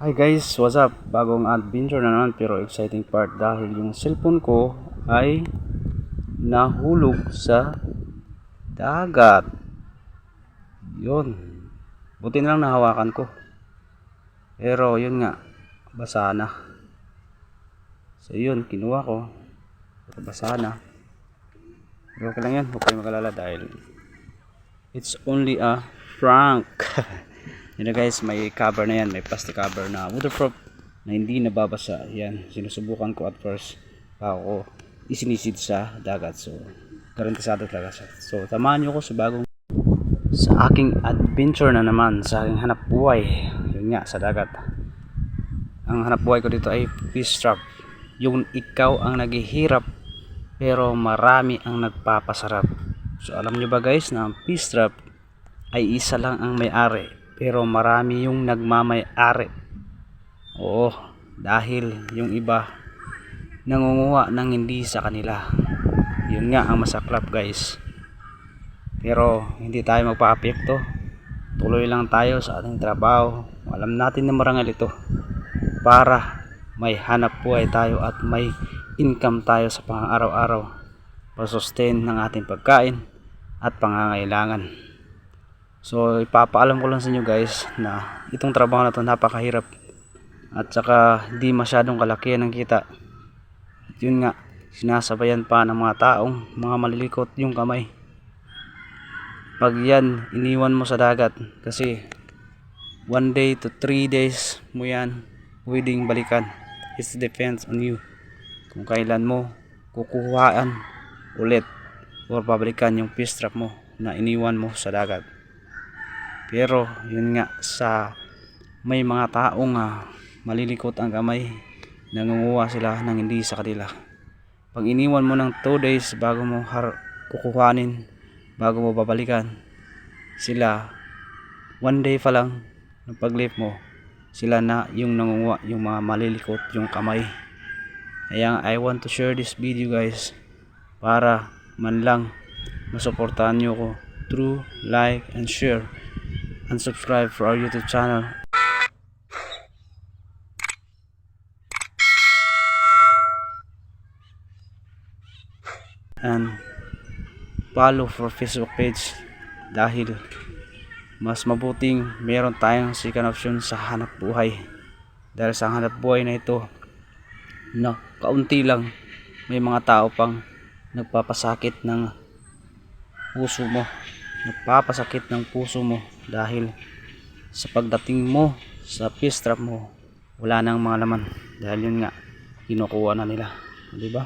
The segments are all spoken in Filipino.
Hi guys, what's up? Bagong adventure na naman pero exciting part dahil yung cellphone ko ay nahulog sa dagat. Yun. Buti na lang nahawakan ko. Pero yun nga, basa na. So yun, kinuha ko. Pero basa na. Pero okay lang yan, huwag kayong magalala dahil it's only a prank. Yun na guys, may cover na yan, may plastic cover na waterproof na hindi nababasa. Yan, sinusubukan ko at first bago ko isinisid sa dagat. So, garantisado talaga siya. So, tamahan nyo ko sa bagong sa aking adventure na naman, sa aking hanap buhay. Yun nga, sa dagat. Ang hanap buhay ko dito ay fish trap. Yung ikaw ang naghihirap pero marami ang nagpapasarap. So, alam nyo ba guys na ang fish trap ay isa lang ang may-ari pero marami yung nagmamay-ari. Oo, dahil yung iba nangunguha ng hindi sa kanila. Yun nga ang masaklap guys. Pero hindi tayo magpa-apekto. Tuloy lang tayo sa ating trabaho. Alam natin na marangal ito para may hanap buhay tayo at may income tayo sa pang-araw-araw para sustain ng ating pagkain at pangangailangan. So ipapaalam ko lang sa inyo guys na itong trabaho na to napakahirap at saka di masyadong kalakihan ng kita. At yun nga, sinasabayan pa ng mga taong mga malilikot yung kamay. Pag yan, iniwan mo sa dagat kasi one day to three days mo yan pwedeng balikan. It depends on you kung kailan mo kukuhaan ulit or pabalikan yung fish trap mo na iniwan mo sa dagat. Pero yun nga sa may mga taong uh, malilikot ang kamay, nangunguha sila ng hindi sa kanila. Pag iniwan mo ng 2 days bago mo har kukuhanin, bago mo babalikan, sila one day pa lang ng pag-lift mo, sila na yung nangunguha, yung mga malilikot yung kamay. Kaya I want to share this video guys para man lang masuportahan nyo ko through like and share and subscribe for our YouTube channel. And follow for Facebook page dahil mas mabuting meron tayong second option sa hanap buhay. Dahil sa hanap buhay na ito, no, kaunti lang may mga tao pang nagpapasakit ng puso mo nagpapasakit ng puso mo dahil sa pagdating mo sa fish trap mo wala nang mga laman. Dahil yun nga kinukuha na nila. Di ba?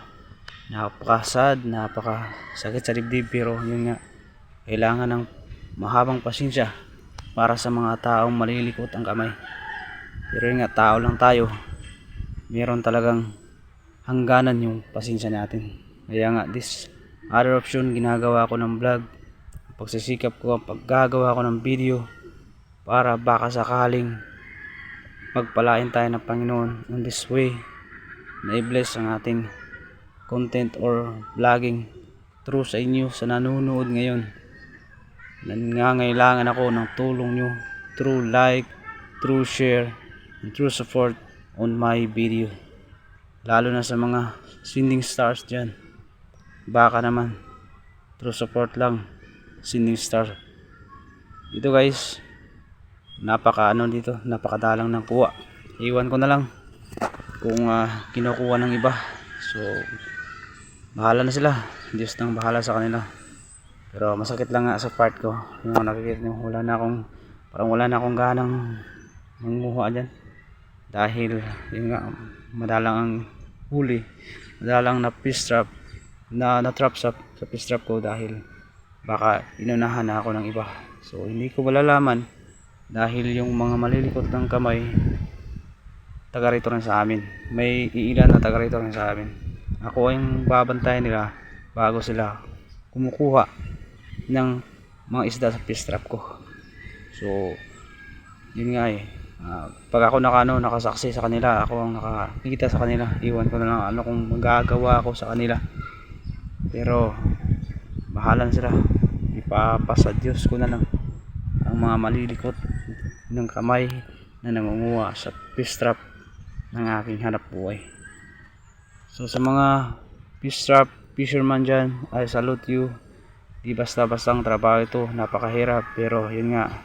Napakasad napakasakit sa dibdib. Pero yun nga kailangan ng mahabang pasensya para sa mga taong malilikot ang kamay. Pero yun nga tao lang tayo. Meron talagang hangganan yung pasensya natin. Kaya nga this other option ginagawa ko ng vlog pagsisikap ko paggagawa ko ng video para baka sakaling magpalain tayo ng Panginoon in this way. Na i-bless ang ating content or vlogging through sa inyo sa nanonood ngayon. Nangangailangan ako ng tulong nyo through like, through share, and through support on my video. Lalo na sa mga sending stars dyan. Baka naman through support lang Sending Star. Ito guys, napaka ano dito, napakadalang ng kuha. Iwan ko na lang kung uh, kinukuha ng iba. So, bahala na sila. Diyos nang bahala sa kanila. Pero masakit lang nga sa part ko. Yung nakikita nyo, wala na akong, parang wala na akong ganang manguha dyan. Dahil, yun nga, madalang ang huli. Madalang na fish trap, na, na trap sa, sa fish trap ko dahil baka inunahan na ako ng iba. So hindi ko malalaman dahil yung mga malilikot ng kamay taga rito rin sa amin. May iilan na taga rito rin sa amin. Ako yung babantayan nila bago sila kumukuha ng mga isda sa fish trap ko. So yun nga eh. Uh, pag ako nakano nakasaksi sa kanila ako ang nakakita sa kanila. Iwan ko na lang ano kung magagawa ako sa kanila. Pero bahala sila ipapasa Diyos ko na lang ang mga malilikot ng kamay na nangunguha sa fish trap ng aking hanap buhay. So sa mga fish trap fisherman dyan, I salute you. Di basta-basta ang trabaho ito, napakahirap pero yun nga,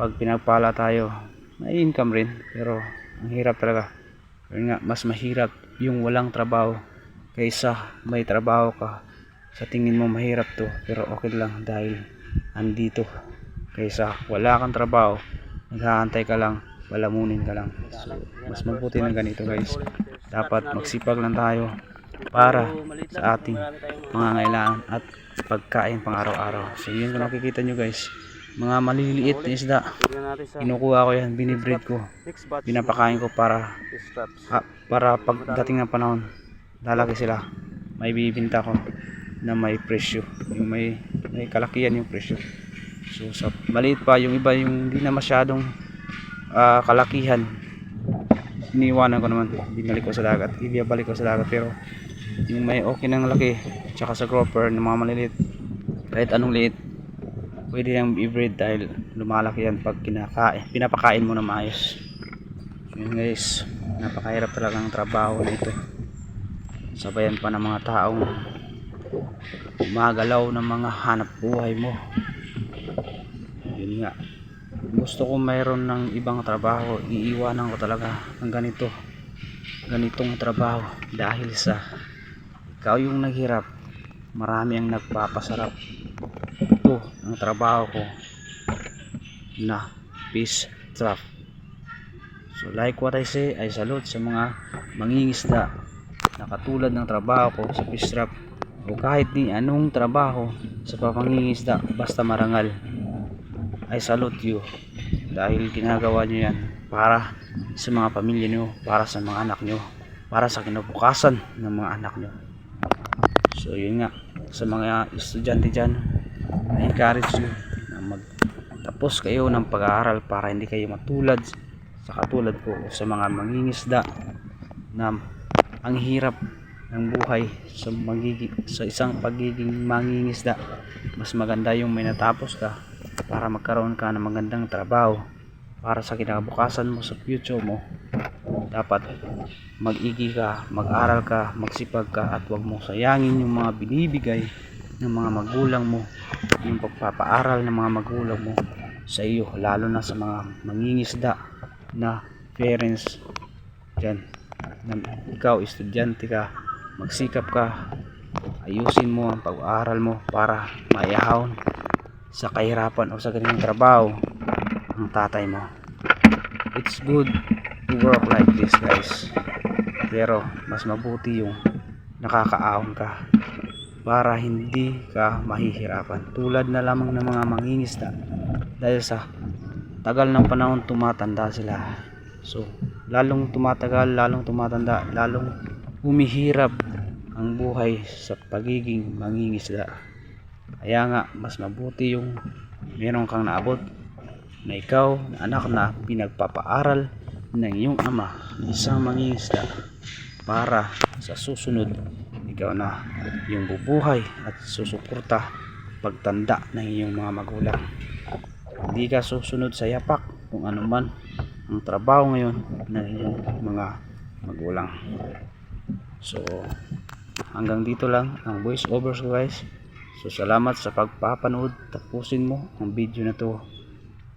pag pinagpala tayo, may income rin pero ang hirap talaga. Yun nga, mas mahirap yung walang trabaho kaysa may trabaho ka. Sa tingin mo mahirap to pero okay lang dahil andito. Kaysa wala kang trabaho naghahantay ka lang palamunin ka lang. So mas mabuti ng ganito guys. Dapat magsipag lang tayo para sa ating mga ngailangan at pagkain pang araw-araw. So yun kung nakikita nyo guys. Mga maliliit na isda. Kinukuha ko yan binibreed ko. Pinapakain ko para ha, para pagdating ng panahon lalaki sila. May bibinta ko na may presyo. Yung may may kalakihan yung presyo. So sa maliit pa yung iba yung hindi na masyadong ah, kalakihan. Iniwanan ko naman. Binalik ko sa dagat. Ibabalik ko sa dagat pero yung may okay ng laki tsaka sa grouper ng mga maliliit kahit anong liit pwede yung i-breed dahil lumalaki yan pag kinakain pinapakain mo na maayos. Yun guys. Napakahirap talagang trabaho na ito. Sabayan pa ng mga taong gumagalaw ng mga hanap buhay mo. Yun nga. Gusto ko mayroon ng ibang trabaho. Iiwanan ko talaga ng ganito. Ganitong trabaho. Dahil sa ikaw yung naghirap marami ang nagpapasarap. Ito ang trabaho ko na fish trap. So like what I say, I salute sa mga mangingisda na katulad ng trabaho ko sa fish trap o kahit ni anong trabaho sa papangingisda basta marangal. I salute you dahil ginagawa nyo yan para sa mga pamilya nyo, para sa mga anak nyo, para sa kinabukasan ng mga anak nyo. So yun nga, sa mga estudyante dyan, I encourage you na magtapos kayo ng pag-aaral para hindi kayo matulad sa katulad ko sa mga mangingisda na ang hirap ng buhay sa magiging sa isang pagiging mangingisda. Mas maganda yung may natapos ka para magkaroon ka ng magandang trabaho para sa kinabukasan mo sa future mo. Dapat mag-igi ka, mag-aral ka, magsipag ka at huwag mo sayangin yung mga binibigay ng mga magulang mo yung pagpapaaral ng mga magulang mo sa iyo lalo na sa mga mangingisda na parents dyan. Na ikaw estudyante ka magsikap ka. Ayusin mo ang pag-aaral mo para maihahon sa kahirapan o sa ganung trabaho ang tatay mo. It's good to work like this guys. Pero mas mabuti yung nakakaahon ka para hindi ka mahihirapan. Tulad na lamang ng mga mangingisda dahil sa tagal ng panahon tumatanda sila. So lalong tumatagal lalong tumatanda lalong humihirap ang buhay sa pagiging mangingisda. Kaya nga mas mabuti yung meron kang naabot na ikaw na anak na pinagpapaaral ng iyong ama isang mangingisda para sa susunod ikaw na yung bubuhay at susuporta pagtanda ng iyong mga magulang. Hindi ka susunod sa yapak kung ano man ang trabaho ngayon ng iyong mga magulang. So hanggang dito lang ang voice overs ko guys. So salamat sa pagpapanood. Tapusin mo ang video na to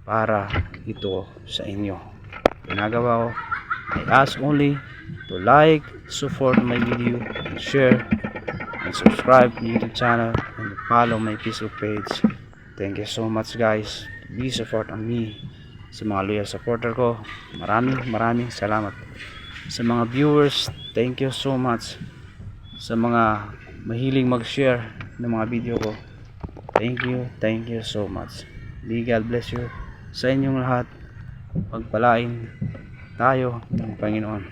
para ito sa inyo. Ginagawa ko I ask only to like support my video and share and subscribe to YouTube channel and follow my Facebook page. Thank you so much guys. Be support on me. Sa mga loyal supporter ko maraming maraming salamat. Sa mga viewers thank you so much sa mga mahiling mag-share ng mga video ko. Thank you thank you so much. May God bless you sa inyong lahat. Pagpalain tayo ng Panginoon.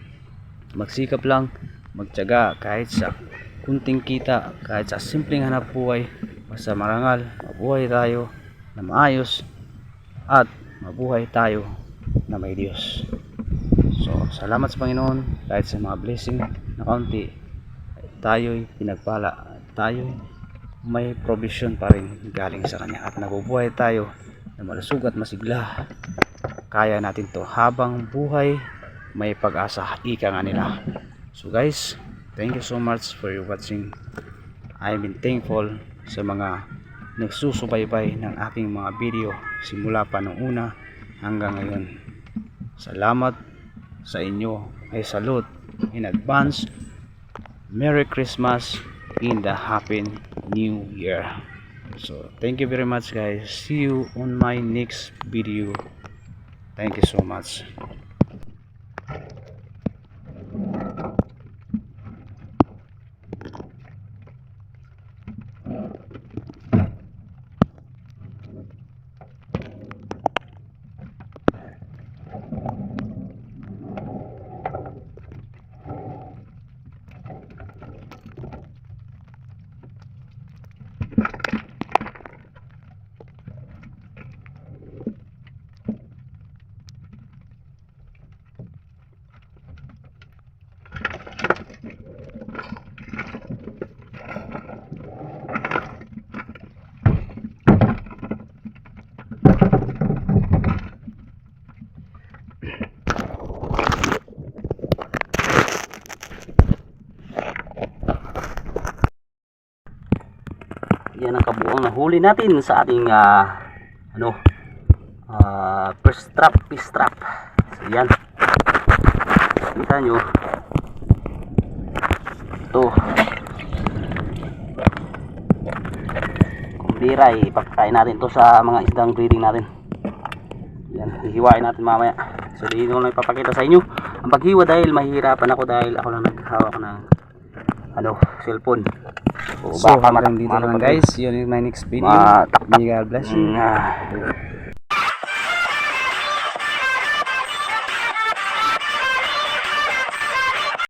Magsikap lang magtyaga kahit sa kunting kita kahit sa simpleng hanap buhay. Basta marangal mabuhay tayo na maayos at mabuhay tayo na may Diyos. So salamat sa Panginoon kahit sa mga blessing na kaunti tayo'y pinagpala tayo may provision pa rin galing sa Kanya. At nabubuhay tayo na malusog at masigla. Kaya natin to. Habang buhay may pag-asa. Ika nga nila. So guys thank you so much for your watching. I've been thankful sa mga nagsusubaybay ng aking mga video simula pa nung una hanggang ngayon. Salamat sa inyo. Ay salute in advance Merry Christmas in the Happy New Year. So thank you very much guys. See you on my next video. Thank you so much yan ang kabuang nahuli natin sa ating ah, ano ah, first trap fish trap. So yan. Kita nyo. Ito. Kung bira ipapakain natin to sa mga isdang breeding natin. Yan hihiwain natin mamaya. So dito ko lang ipapakita sa inyo ang paghiwa dahil mahihirapan ako dahil ako lang naghawak ng ano cellphone so, So, baka hanggang dito lang guys. Yun yung my next video. Mataktak. May God bless you. Mm, ah.